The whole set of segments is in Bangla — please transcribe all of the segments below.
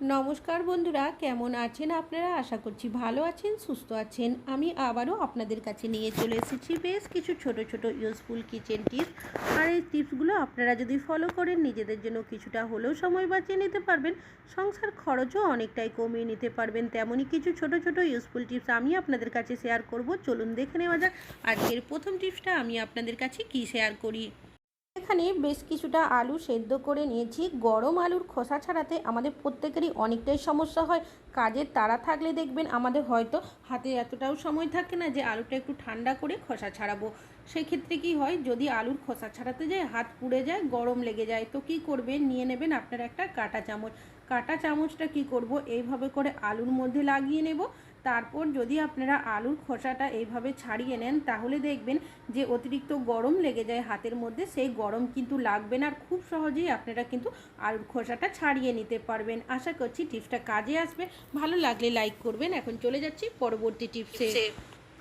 নমস্কার বন্ধুরা, কেমন আছেন আপনারা? আশা করছি ভালো আছেন, সুস্থ আছেন। আমি আবারও আপনাদের কাছে নিয়ে চলে এসেছি বেশ কিছু ছোট ছোট ইউজফুল কিচেন টিপস আর এই টিপসগুলো আপনারা যদি ফলো করেন, নিজেদের জন্য কিছুটা হলেও সময় বাঁচিয়ে নিতে পারবেন। সংসার খরচও অনেকটাই কমিয়ে নিতে পারবেন। তেমনই কিছু ছোট ছোট ইউজফুল টিপস আমি আপনাদের কাছে শেয়ার করব। চলুন দেখে নেওয়া যাক। আজকের প্রথম টিপসটা আমি আপনাদের কাছে কি শেয়ার করি? এখানে বেশ কিছুটা আলু সেদ্ধ করে নিয়েছি। গরম আলুর খোসা ছাড়াতে আমাদের প্রত্যেকেরই অনেকটাই সমস্যা হয়। কাজের তাড়া থাকলে দেখবেন আমাদের হয়তো হাতে এতটাও সময় থাকে না যে আলুটা একটু ঠান্ডা করে খোসা ছাড়াবো। সেক্ষেত্রে কি হয়, যদি আলুর খোসা ছাড়াতে যায়, হাত পুড়ে যায়, গরম লেগে যায়, তো কি করবেন? নিয়ে নেবেন আপনার একটা কাঁটা চামচ। কাঁটা চামচটা কি করব? এইভাবে করে আলুর মধ্যে লাগিয়ে নেব। তারপর যদি আপনারা আলুর খোসাটা এইভাবে ছাড়িয়ে নেন, তাহলে দেখবেন যে অতিরিক্ত গরম লেগে যায় হাতের মধ্যে। সেই গরম কিন্তু লাগবে না আর খুব সহজেই আপনারা কিন্তু আলুর খোসাটা ছাড়িয়ে নিতে পারবেন। আশা করছি টিপসটা কাজে আসবে। ভালো লাগলে লাইক করবেন। এখন চলে যাচ্ছি পরবর্তী টিপসে।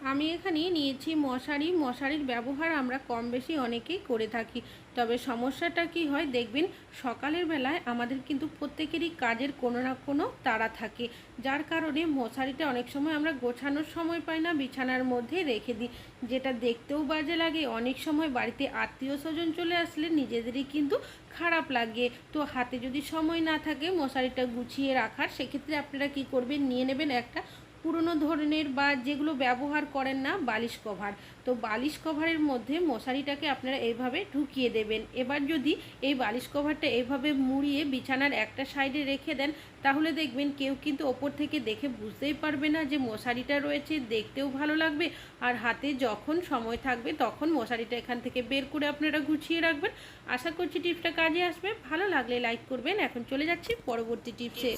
আমি এখানে নিয়েছি মশারি। মশারির ব্যবহার আমরা কম বেশি অনেকেই করে থাকি। তবে সমস্যাটা কি হয় দেখবেন, সকালের বেলায় আমাদের কিন্তু প্রত্যেকেরই কাজের কোনো না কোনো তাড়া থাকে। যার কারণে মশারিটা অনেক সময় আমরা গোছানোর সময় পাই না, বিছানার মধ্যে রেখে দিই। যেটা দেখতেও বাজে লাগে। অনেক সময় বাড়িতে আত্মীয় স্বজন চলে আসলে নিজেদেরই কিন্তু খারাপ লাগে। তো হাতে যদি সময় না থাকে মশারিটা গুছিয়ে রাখার, সেক্ষেত্রে আপনারা কি করবেন? নিয়ে নেবেন একটা পুরনো ধরনের বা যেগুলো ব্যবহার করেন না বালিশ কভার। তো বালিশ কভারের মধ্যে মশারিটাকে আপনারা এইভাবে ঢুকিয়ে দেবেন। এবার যদি এই বালিশ কভারটা এইভাবে মুড়িয়ে বিছানার একটা সাইডে রেখে দেন, তাহলে দেখবেন কেউ কিন্তু ওপর থেকে দেখে বুঝতেই পারবে না যে মশারিটা রয়েছে, দেখতেও ভালো লাগবে। আর হাতে যখন সময় থাকবে তখন মশারিটা এখান থেকে বের করে আপনারা গুছিয়ে রাখবেন। আশা করছি টিপসটা কাজে আসবে। ভালো লাগলে লাইক করবেন। এখন চলে যাচ্ছি পরবর্তী টিপসে।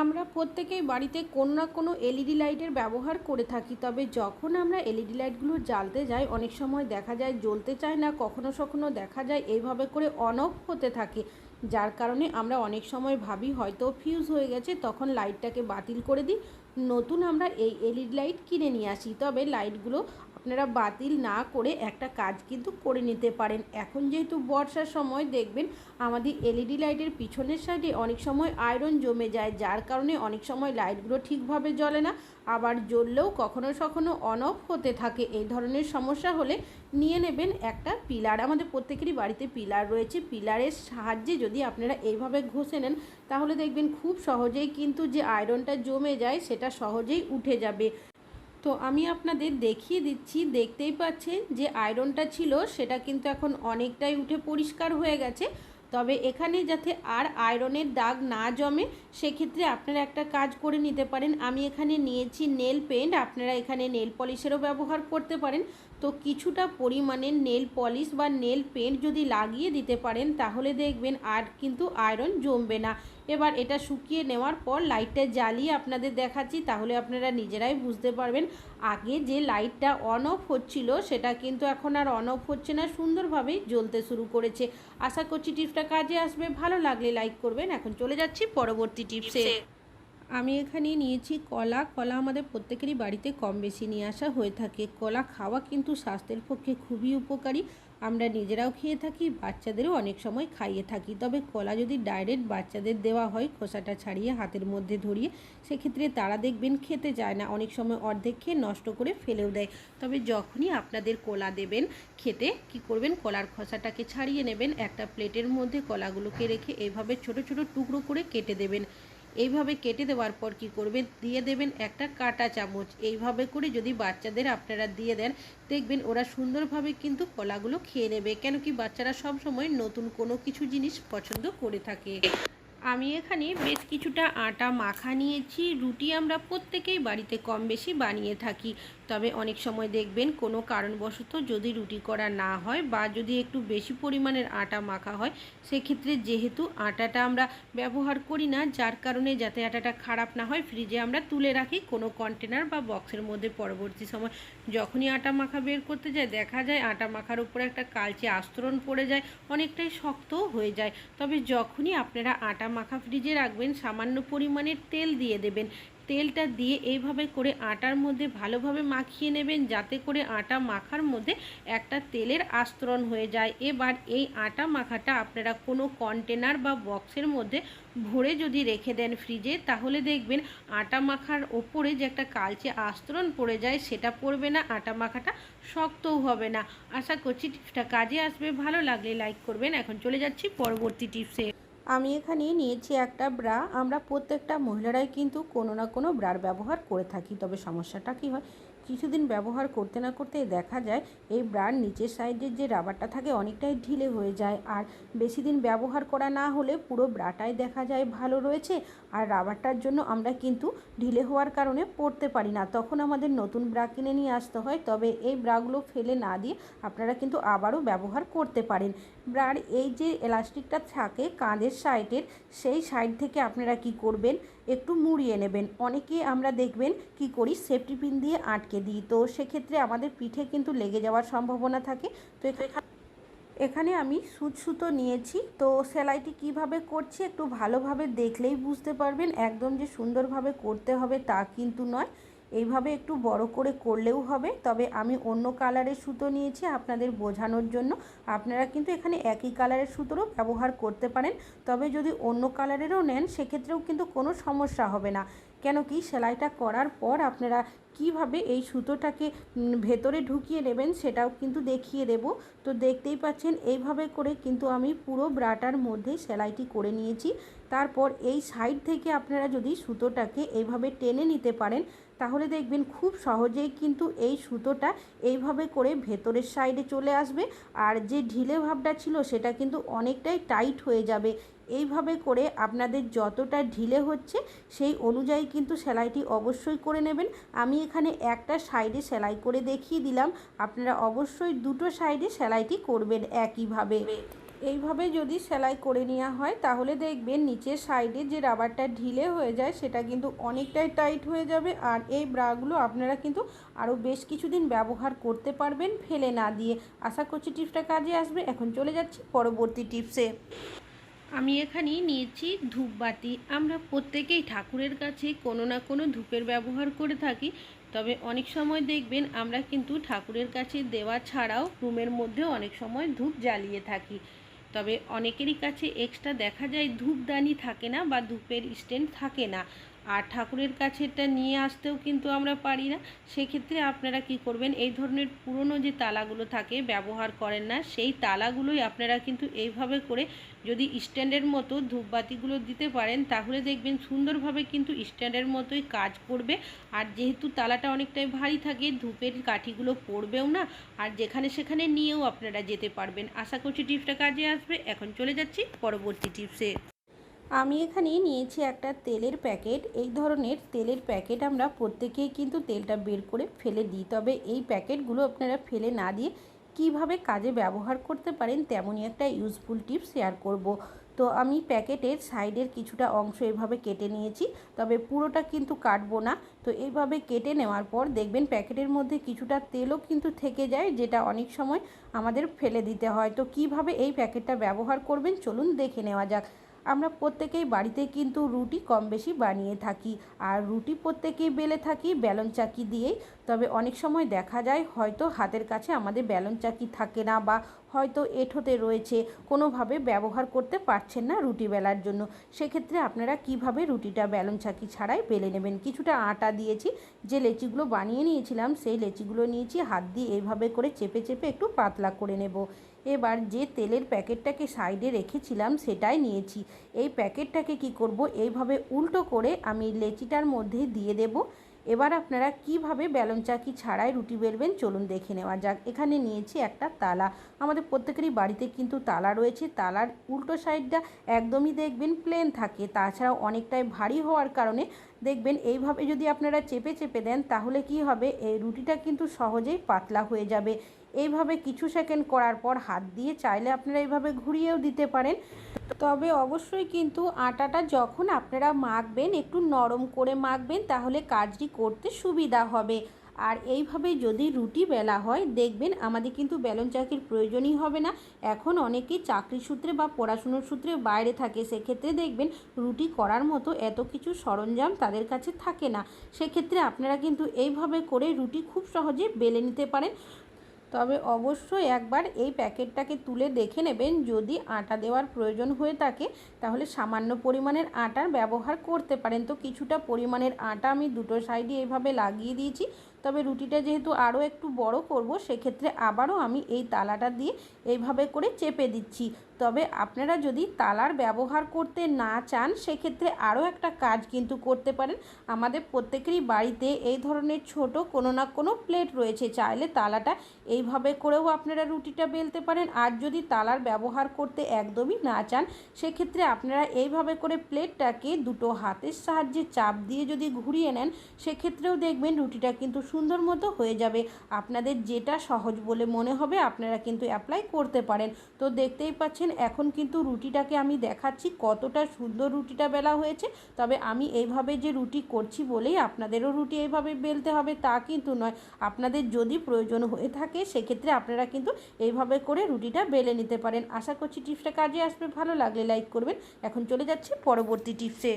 আমরা প্রত্যেকেই বাড়িতে কোনো না কোনো এলইডি লাইটের ব্যবহার করে থাকি, তবে যখন আমরা এলইডি লাইটগুলো জ্বালতে যাই, অনেক সময় দেখা যায় জ্বলতে চায় না, কখনো কখনো দেখা যায় এইভাবে করে অন অফ হতে থাকে, যার কারণে আমরা অনেক সময় ভাবি হয়তো ফিউজ হয়ে গেছে, তখন লাইটটাকে বাতিল করে দিই নতুন আমরা এই এলইডি লাইট কিনে নিয়ে আসি। তবে লাইটগুলো আপনারা বাতিল না করে একটা কাজ কিন্তু করে নিতে পারেন। এখন যেহেতু বর্ষার সময়, দেখবেন আমাদের এলইডি লাইটের পিছনের সাইডে অনেক সময় আয়রন জমে যায়। যার কারণে অনেক সময় লাইটগুলো ঠিকভাবে জ্বলে না। আবার জ্বললেও কখনো কখনো অন অফ হতে থাকে। এই ধরনের সমস্যা হলে নিয়ে নেবেন একটা পিলার আমাদের প্রত্যেকেরই বাড়িতে পিলার রয়েছে। পিলারের সাহায্যে যদি আপনারা এইভাবে ঘষে নেন তাহলে দেখবেন খুব সহজেই কিন্তু যে আয়রনটা জমে যায়, সেটা সহজেই উঠে যাবে। তো আমি আপনাদের দেখিয়ে দিচ্ছি, দেখতেই পাচ্ছেন যে আয়রনটা ছিল, সেটা কিন্তু এখন অনেকটাই উঠে পরিষ্কার হয়ে গেছে। তবে এখানে যাতে আর আয়রনের দাগ না জমে, সেক্ষেত্রে আপনারা একটা কাজ করে নিতে পারেন। আমি এখানে নিয়েছি নেল পেন্ট আপনারা এখানে নেল পলিশেরও ব্যবহার করতে পারেন। তো কিছুটা পরিমাণে নেল পলিশ বা নেল পেন্ট যদি লাগিয়ে দিতে পারেন, তাহলে দেখবেন আর কিন্তু আয়রন জমবে না। এবার এটা শুকিয়ে নেওয়ার পর লাইটটা জ্বালিয়ে আপনাদের দেখাচ্ছি তাহলে আপনারা নিজেরাই বুঝতে পারবেন। আগে যে লাইটটা অন অফ হচ্ছিল সেটা কিন্তু এখন আর অন অফ হচ্ছে না সুন্দরভাবেই জ্বলতে শুরু করেছে। আশা করছি টিপসটা কাজে আসবে। ভালো লাগলে লাইক করবেন। এখন চলে যাচ্ছি পরবর্তী টিপসে। আমি এখানে নিয়েছি কলা। কলা আমাদের প্রত্যেকেরই বাড়িতে কম বেশি নিয়ে আসা হয়ে থাকে। কলা খাওয়া কিন্তু স্বাস্থ্যের পক্ষে খুবই উপকারী। আমরা নিজেরাও খেয়ে থাকি, বাচ্চাদেরও অনেক সময় খাইয়ে থাকি। তবে কলা যদি ডাইরেক্ট বাচ্চাদের দেওয়া হয়, খোসাটা ছাড়িয়ে হাতের মধ্যে ধরিয়ে, সেক্ষেত্রে তারা দেখবেন খেতে চায় না। অনেক সময় অর্ধেক খেয়ে নষ্ট করে ফেলেও দেয়। তবে যখনই আপনাদের কলা দেবেন খেতে, কি করবেন? কলার খোসাটাকে ছাড়িয়ে নেবেন। একটা প্লেটের মধ্যে কলাগুলোকে রেখে এইভাবে ছোট ছোট টুকরো করে কেটে দেবেন। এইভাবে কেটে দেওয়ার পর কি করবেন? দিয়ে দেবেন একটা কাটা চামচ। এইভাবে করে যদি বাচ্চাদের আপনারা দিয়ে দেন, দেখবেন ওরা সুন্দরভাবে কিন্তু কলাগুলো খেয়ে নেবে। কেন কি বাচ্চারা সবসময় নতুন কোনো কিছু জিনিস পছন্দ করে থাকে। আমি এখানে বেশ কিছুটা আটা মাখা নিয়েছি। রুটি আমরা প্রত্যেকেই বাড়িতে কম বেশি বানিয়ে থাকি। তবে অনেক সময় দেখবেন কোনো কারণবশত যদি রুটি করা না হয় বা যদি একটু বেশি পরিমাণের আটা মাখা হয়, সেক্ষেত্রে যেহেতু আটাটা আমরা ব্যবহার করি না, যার কারণে যাতে আটাটা খারাপ না হয়, ফ্রিজে আমরা তুলে রাখি কোনো কন্টেনার বা বক্সের মধ্যে পরবর্তী সময়। যখনই আটা মাখা বের করতে যায়, দেখা যায় আটা মাখার উপরে একটা কালচে আস্তরণ পড়ে যায়, অনেকটাই শক্তও হয়ে যায়। তবে যখনই আপনারা আটা মাখা ফ্রিজে রাখবেন, সামান্য পরিমাণের তেল দিয়ে দেবেন। তেলটা দিয়ে এইভাবে করে আটার মধ্যে ভালোভাবে মাখিয়ে নেবেন, যাতে করে আটা মাখার মধ্যে একটা তেলের আস্তরণ হয়ে যায়। এবার এই আটা মাখাটা আপনারা কোনো কন্টেনার বা বক্সের মধ্যে ভরে যদি রেখে দেন ফ্রিজে তাহলে দেখবেন আটা মাখার ওপরে যে একটা কালচে আস্তরণ পড়ে যায়, সেটা পড়বে না, আটা মাখাটা শক্তও হবে না। আশা করছি টিপসটা কাজে আসবে। ভালো লাগলে লাইক করবেন। এখন চলে যাচ্ছি পরবর্তী টিপসে। আমি এখানে নিয়েছি একটা ব্রা। আমরা প্রত্যেকটা মহিলারাই কিন্তু কোনো না কোনো ব্রার ব্যবহার করে থাকি। তবে সমস্যাটা কী হয়? কিছুদিন ব্যবহার করতে না করতে দেখা যায় এই ব্রার নিচের সাইডের যে রাবারটা থাকে অনেকটাই ঢিলে হয়ে যায়। আর বেশি দিন ব্যবহার করা না হলে পুরো ব্রাটাই দেখা যায় ভালো রয়েছে। আর রাবারটার জন্য আমরা কিন্তু ঢিলে হওয়ার কারণে পরতে পারি না। তখন আমাদের নতুন ব্রা কিনে নিয়ে আসতে হয়। তবে এই ব্রাগুলো ফেলে না দিয়ে আপনারা কিন্তু আবারও ব্যবহার করতে পারেন। ব্রার এই যে এলাস্টিকটা থাকে কাঁধের সাইডের, সেই সাইড থেকে আপনারা কি করবেন? একটু মুড়িয়ে নেবেন। অনেকে আমরা দেখবেন কি করি সেফটি পিন দিয়ে আটকে দিই। তো সেক্ষেত্রে আমাদের পিঠে কিন্তু লেগে যাওয়ার সম্ভাবনা থাকে। তো এখানে আমি সুচ সুতো নিয়েছি। তো সেলাইটি কীভাবে করছি একটু ভালোভাবে দেখলেই বুঝতে পারবেন। একদম যে সুন্দরভাবে করতে হবে তা কিন্তু নয়। এইভাবে একটু বড় করে করলেও হবে। তবে আমি অন্য কালারের সুতো নিয়েছি আপনাদের বোঝানোর জন্য। আপনারা কিন্তু এখানে একই কালারের সুতোরও ব্যবহার করতে পারেন। তবে যদি অন্য কালারেরও নেন, সেক্ষেত্রেও কিন্তু কোনো সমস্যা হবে না। কেন কি, সেলাইটা করার পর আপনারা কীভাবে এই সুতোটাকে ভেতরে ঢুকিয়ে নেবেন সেটাও কিন্তু দেখিয়ে দেব। তো দেখতেই পাচ্ছেন, এইভাবে করে কিন্তু আমি পুরো ব্রাটার মধ্যে সেলাইটি করে নিয়েছি। তারপর এই সাইড থেকে আপনারা যদি সুতোটাকে এইভাবে টেনে নিতে পারেন, তাহলে দেখবেন খুব সহজেই কিন্তু এই সুতোটা এইভাবে করে ভেতরের সাইডে চলে আসবে। আর যে ঢিলে ভাবটা ছিল, সেটা কিন্তু অনেকটাই টাইট হয়ে যাবে। এইভাবে করে আপনাদের যতটা ঢিলে হচ্ছে, সেই অনুযায়ী কিন্তু সেলাইটি অবশ্যই করে নেবেন। আমি এখানে একটা সাইডে সেলাই করে দেখিয়ে দিলাম। আপনারা অবশ্যই দুটো সাইডে সেলাইটি করবেন একইভাবে। এইভাবে যদি সেলাই করে নেওয়া হয়, তাহলে দেখবেন নিচের সাইডে যে রাবারটা ঢিলে হয়ে যায়, সেটা কিন্তু অনেকটাই টাইট হয়ে যাবে। আর এই ব্রাগুলো আপনারা কিন্তু আরও বেশ কিছুদিন ব্যবহার করতে পারবেন ফেলে না দিয়ে। আশা করছি টিপসটা কাজে আসবে। এখন চলে যাচ্ছি পরবর্তী টিপসে। আমি এখানে নিয়েছি ধূপবাতি। আমরা প্রত্যেকেই ঠাকুরের কাছে কোনো না কোনো ধূপের ব্যবহার করে থাকি। তবে অনেক সময় দেখবেন আমরা কিন্তু ঠাকুরের কাছে দেওয়া ছাড়াও রুমের মধ্যেও অনেক সময় ধূপ জ্বালিয়ে থাকি। তবে অনেকেরই কাছে এক্সট্রা দেখা যায় ধূপদানি থাকে না বা ধূপের স্ট্যান্ড থাকে না। আর ঠাকুরের কাছে এটা নিয়ে আসতেও কিন্তু আমরা পারি না। সেক্ষেত্রে আপনারা কি করবেন, এই ধরনের পুরনো যে তালাগুলো থাকে, ব্যবহার করেন না। সেই তালাগুলোই আপনারা কিন্তু এইভাবে করে যদি স্ট্যান্ডের মতো ধূপবাতিগুলো দিতে পারেন, তাহলে দেখবেন সুন্দরভাবে কিন্তু স্ট্যান্ডের মতোই কাজ করবে। আর যেহেতু তালাটা অনেকটাই ভারী থাকে, ধূপের কাঠিগুলো পড়বেও না। আর যেখানে সেখানে নিয়েও আপনারা যেতে পারবেন। আশা করছি টিপসটা কাজে আসবে। এখন চলে যাচ্ছি পরবর্তী টিপসে। আমি এখানে নিয়েছি একটা তেলের প্যাকেট। এই ধরনের তেলের প্যাকেট আমরা প্রত্যেকেই কিন্তু তেলটা বের করে ফেলে দিই। তবে এই প্যাকেটগুলো আপনারা ফেলে না দিয়ে কীভাবে কাজে ব্যবহার করতে পারেন তেমনই একটা ইউজফুল টিপস শেয়ার করব। তো আমি প্যাকেটের সাইডের কিছুটা অংশ এভাবে কেটে নিয়েছি, তবে পুরোটা কিন্তু কাটবো না। তো এইভাবে কেটে নেওয়ার পর দেখবেন প্যাকেটের মধ্যে কিছুটা তেলও কিন্তু থেকে যায়, যেটা অনেক সময় আমাদের ফেলে দিতে হয়। তো কীভাবে এই প্যাকেটটা ব্যবহার করবেন চলুন দেখে নেওয়া যাক। আমরা প্রত্যেকেই বাড়িতে কিন্তু রুটি কম বেশি বানিয়ে থাকি আর রুটি প্রত্যেকেই বেলে থাকি বেলন চাকি দিয়েই। তবে অনেক সময় দেখা যায় হয়তো হাতের কাছে আমাদের বেলন চাকি থাকে না বা হয়তো এঁঠোতে রয়েছে, কোনোভাবে ব্যবহার করতে পারছেন না রুটি বেলার জন্য। সেক্ষেত্রে আপনারা কীভাবে রুটিটা বেলন চাকি ছাড়াই বেলে নেবেন? কিছুটা আটা দিয়েছি, যে লেচিগুলো বানিয়ে নিয়েছিলাম সেই লেচিগুলো নিয়েছি, হাত দিয়ে এইভাবে করে চেপে চেপে একটু পাতলা করে নেব। এবার যে তেলের প্যাকেটটাকে সাইডে রেখেছিলাম সেটাই নিয়েছি। এই প্যাকেটটাকে কি করব? এইভাবে উল্টো করে আমি লেচিটার মধ্যে দিয়ে দেব। এবার আপনারা কীভাবে ব্যালন চাকি ছাড়াই রুটি বেলবেন চলুন দেখে নেওয়া যাক। এখানে নিয়েছি একটা তালা। আমাদের প্রত্যেকেরই বাড়িতে কিন্তু তালা রয়েছে। তালার উল্টো সাইডটা একদমই দেখবেন প্লেন থাকে। তাছাড়াও অনেকটাই ভারী হওয়ার কারণে দেখবেন এইভাবে যদি আপনারা চেপে চেপে দেন তাহলে কি হবে? এই রুটিটা কিন্তু সহজেই পাতলা হয়ে যাবে। এইভাবে কিছু সেকেন্ড করার পর হাত দিয়ে চাইলে আপনারা এইভাবে ঘুরিয়েও দিতে পারেন। তবে অবশ্যই কিন্তু আটাটা যখন আপনারা মাখবেন, একটু নরম করে মাখবেন, তাহলে কাজটি করতে সুবিধা হবে। আর এইভাবে যদি রুটি বেলা হয়, দেখবেন আমাদের কিন্তু বেলন চাকির প্রয়োজনই হবে না। এখন অনেকেই চাকরি সূত্রে বা পড়াশুনোর সূত্রে বাইরে থাকে, সেক্ষেত্রে দেখবেন রুটি করার মতো এত কিছু সরঞ্জাম তাদের কাছে থাকে না। সেক্ষেত্রে আপনারা কিন্তু এইভাবে করে রুটি খুব সহজে বেলে নিতে পারেন। তবে অবশ্যই একবার এই প্যাকেটটাকে তুলে দেখে নেবেন। যদি আটা দেওয়ার প্রয়োজন হয়ে থাকে, তাহলে সামান্য পরিমাণের আটার ব্যবহার করতে পারেন। তো কিছুটা পরিমাণের আটা আমি দুটো সাইডে এইভাবে লাগিয়ে দিয়েছি। তবে রুটিটা যেহেতু আরও একটু বড় করব, সেক্ষেত্রে আবারও আমি এই তালাটা দিয়ে এইভাবে করে চেপে দিচ্ছি। তবে আপনারা যদি তালার ব্যবহার করতে না চান, সেক্ষেত্রে আরও একটা কাজ কিন্তু করতে পারেন। আমাদের প্রত্যেকেরই বাড়িতে এই ধরনের ছোট কোনো না কোনো প্লেট রয়েছে, চাইলে তালাটা এইভাবে করেও আপনারা রুটিটা বেলতে পারেন। আর যদি তালার ব্যবহার করতে একদমই না চান, সেক্ষেত্রে আপনারা এইভাবে করে প্লেটটাকে দুটো হাতের সাহায্যে চাপ দিয়ে যদি ঘুরিয়ে নেন, সেক্ষেত্রেও দেখবেন রুটিটা কিন্তু সুন্দর মতো হয়ে যাবে। আপনাদের যেটা সহজ বলে মনে হবে, আপনারা কিন্তু অ্যাপ্লাই করতে পারেন। তো দেখতেই পাচ্ছেন, এখন কিন্তু রুটিটাকে আমি দেখাচ্ছি, কতটা সুন্দর রুটিটা বেলা হয়েছে। তবে আমি এইভাবে যে রুটি করছি বলেই আপনাদেরও রুটি এইভাবে বেলতে হবে, তা কিন্তু নয়। আপনাদের যদি প্রয়োজন হয়ে থাকে, সেক্ষেত্রে আপনারা কিন্তু এইভাবে করে রুটিটা বেলে নিতে পারেন। আশা করছি টিপসটা কাজে আসবে। ভালো লাগলে লাইক করবেন। এখন চলে যাচ্ছি পরবর্তী টিপসে।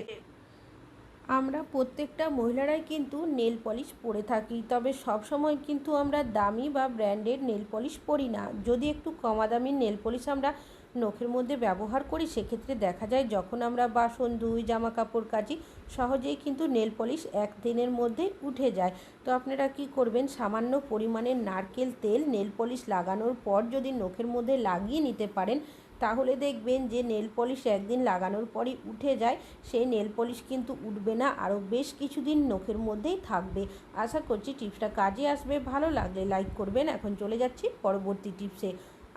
আমরা প্রত্যেকটা মহিলারাই কিন্তু নেল পলিশ পরে থাকি, তবে সব সময় কিন্তু আমরা দামি বা ব্র্যান্ডের নেল পলিশ পরি না। যদি একটু কমা দামি নেল পলিশ আমরা নখের মধ্যে ব্যবহার করি, সেক্ষেত্রে দেখা যায় যখন আমরা বাসন, ধুই জামা কাপড় কাচি, সহজেই কিন্তু নেল পলিশ এক দিনের মধ্যে উঠে যায়। তো আপনারা কি করবেন, সামান্য পরিমাণের নারকেল তেল নেল পলিশ লাগানোর পর যদি নখের মধ্যে লাগিয়ে নিতে পারেন তাহলে দেখবেন যে নেল পলিশ একদিন লাগানোর পরই উঠে যায়, সেই নেল পলিশ কিন্তু উঠবে না, আরও বেশ কিছুদিন নখের মধ্যেই থাকবে। আশা করছি টিপসটা কাজে আসবে, ভালো লাগলে লাইক করবেন। এখন চলে যাচ্ছি পরবর্তী টিপসে।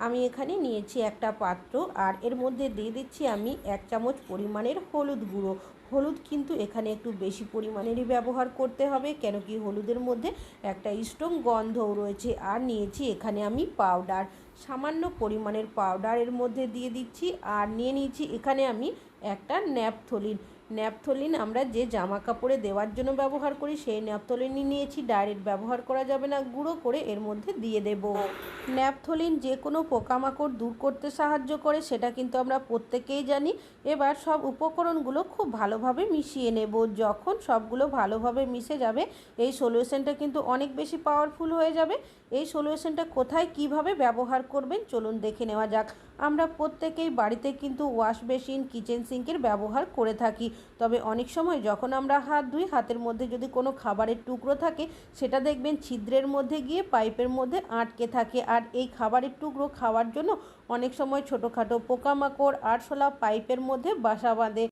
আমি এখানে নিয়েছি একটা পাত্র আর এর মধ্যে দিয়ে দিচ্ছি আমি এক চামচ পরিমাণের হলুদ গুঁড়ো। হলুদ কিন্তু এখানে একটু বেশি পরিমাণেরই ব্যবহার করতে হবে, কেন কি হলুদের মধ্যে একটা স্ট্রং গন্ধও রয়েছে। আর নিয়েছি এখানে আমি পাউডার। সামান্য পরিমাণের পাউডার এর মধ্যে দিয়ে দিচ্ছি। আর নিয়ে নিয়েছি এখানে আমি একটা ন্যাপথলিন। ন্যাপথলিন আমরা যে জামা কাপড়ে দেওয়ার জন্য ব্যবহার করি, সেই ন্যাপথলিনই নিয়েছি। ডাইরেক্ট ব্যবহার করা যাবে না, গুঁড়ো করে এর মধ্যে দিয়ে দেব। ন্যাপথলিন যে কোনো পোকামাকড় দূর করতে সাহায্য করে, সেটা কিন্তু আমরা প্রত্যেকেই জানি। এবার সব উপকরণগুলো খুব ভালোভাবে মিশিয়ে নেব। যখন সবগুলো ভালোভাবে মিশে যাবে, এই সলিউশনটা কিন্তু অনেক বেশি পাওয়ারফুল হয়ে যাবে। এই সলিউশনটা কোথায় কীভাবে ব্যবহার করবেন, চলুন দেখে নেওয়া যাক। আমরা প্রত্যেকেই বাড়িতে কিন্তু ওয়াশ বেসিন কিচেন সিঙ্কের ব্যবহার করে থাকি। তবে অনেক সময় যখন আমরা হাত ধুই, হাতের মধ্যে যদি কোনো খাবারের টুকরো থাকে, সেটা দেখবেন ছিদ্রের মধ্যে গিয়ে পাইপের মধ্যে আটকে থাকে। আর এই খাবারের টুকরো খাওয়ার জন্য অনেক সময় ছোটোখাটো পোকামাকড়, আরশোলা পাইপের মধ্যে বাসা বাঁধে।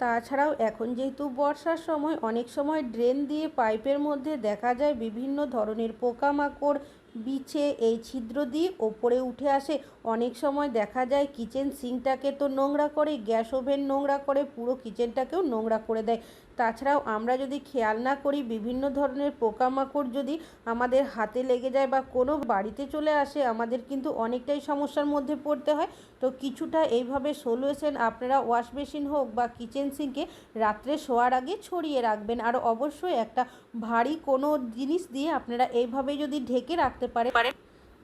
তাছাড়াও এখন যেহেতু বর্ষার সময়, অনেক সময় ড্রেন দিয়ে পাইপের মধ্যে দেখা যায় বিভিন্ন ধরনের পোকামাকড় বিছে এই ছিদ্র দিয়ে ওপরে উঠে আসে। অনেক সময় দেখা যায়, কিচেন সিঙ্কটাকে তো নোংরা করে, গ্যাস ওভেন নোংরা করে, পুরো কিচেনটাকেও নোংরা করে দেয়। তাছাড়াও আমরা যদি খেয়াল না করি, বিভিন্ন ধরনের পোকামাকড় যদি আমাদের হাতে লেগে যায় বা কোনো বাড়িতে চলে আসে, আমাদের কিন্তু অনেকটাই সমস্যার মধ্যে পড়তে হয়। তো কিছুটা এইভাবে সলিউশন আপনারা ওয়াশ মেশিন হোক বা কিচেন সিঙ্কে রাত্রে শোয়ার আগে ছড়িয়ে রাখবেন। আর অবশ্যই একটা ভারী কোনো জিনিস দিয়ে আপনারা এইভাবে যদি ঢেকে রাখতে পারেন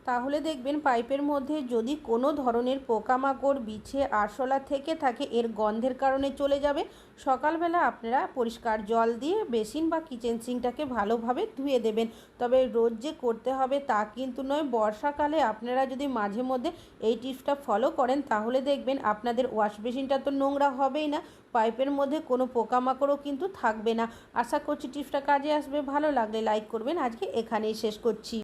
তাহলে দেখবেন পাইপের মধ্যে যদি কোনো ধরনের পোকামাকড়, বিছে, আরশোলা থেকে থাকে, এর গন্ধের কারণে চলে যাবে। সকালবেলা আপনারা পরিষ্কার জল দিয়ে বেসিন বা কিচেন সিঙ্কটাকে ভালোভাবে ধুয়ে দেবেন। তবে রোজ যে করতে হবে তা কিন্তু নয়, বর্ষাকালে আপনারা যদি মাঝে মধ্যে এই টিপসটা ফলো করেন, তাহলে দেখবেন আপনাদের ওয়াশ বেসিনটা তো নোংরা হবেই না, পাইপের মধ্যে কোনো পোকামাকড়ও কিন্তু থাকবে না। আশা করছি টিপসটা কাজে আসবে। ভালো লাগলে লাইক করবেন। আজকে এখানেই শেষ করছি।